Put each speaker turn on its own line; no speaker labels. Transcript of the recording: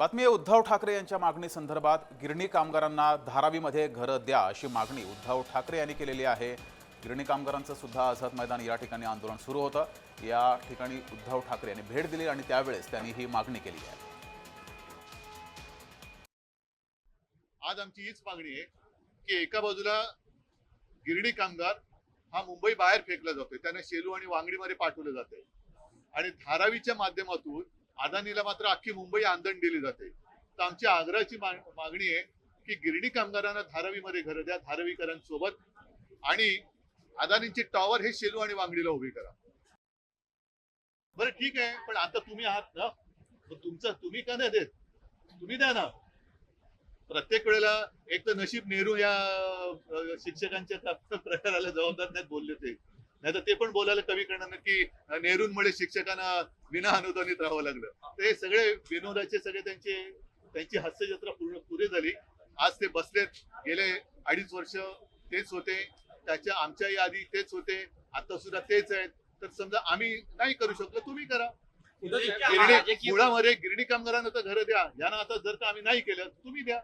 बातमी आहे उद्धव ठाकरे यांच्या मागणी संदर्भात गिरणी कामगारांना धारावीमध्ये घरं द्या अशी मागणी उद्धव ठाकरे यांनी केलेली आहे. गिरणी कामगारांचं सुद्धा आझाद मैदान या ठिकाणी आंदोलन सुरू होतं. या ठिकाणी उद्धव ठाकरे यांनी भेट दिली आणि त्यावेळेस त्यांनी ही मागणी केली आहे.
आज आमची हीच मागणी आहे की एका बाजूला गिरणी कामगार हा मुंबई बाहेर फेकला जातोय. त्यांना शेलू आणि वांगडीमध्ये पाठवलं जाते आणि धारावीच्या माध्यमातून अदानीला मात्र अख्खी मुंबई आंदण दिली जाते. तर आमची आग्रहाची मागणी आहे की गिरणी कामगारांना धारावीमध्ये घरं द्या धारावीकरांसोबत. आणि अदानींची टॉवर हे शेलू आणि वांगडीला उभी करा. बरं ठीक आहे पण आता तुम्ही आहात ना? तुमचं तुम्ही का नाही देत? तुम्ही द्या ना. प्रत्येक वेळेला एक तर नशीब नेहरू या शिक्षकांच्या प्रकाराला जबाबदार नाहीत बोलले ते. नाही तर ते पण बोलायला कमी करणार की नेहरूंमुळे शिक्षकांना विना अनुदानित राहावं लागलं. ते सगळे विनोदाचे सगळे त्यांचे त्यांची हास्यजत्रा पूर्ण पुरे झाली. आज ते बसलेत. गेले अडीच वर्ष तेच होते. त्याच्या आमच्याही आधी तेच होते. आता सुद्धा तेच आहेत. तर समजा आम्ही नाही करू शकलो तुम्ही करा. गिरणी मुळामध्ये गिरणी कामगारांना तर घरं द्या. यांना आता जर का आम्ही नाही केलं तुम्ही द्या.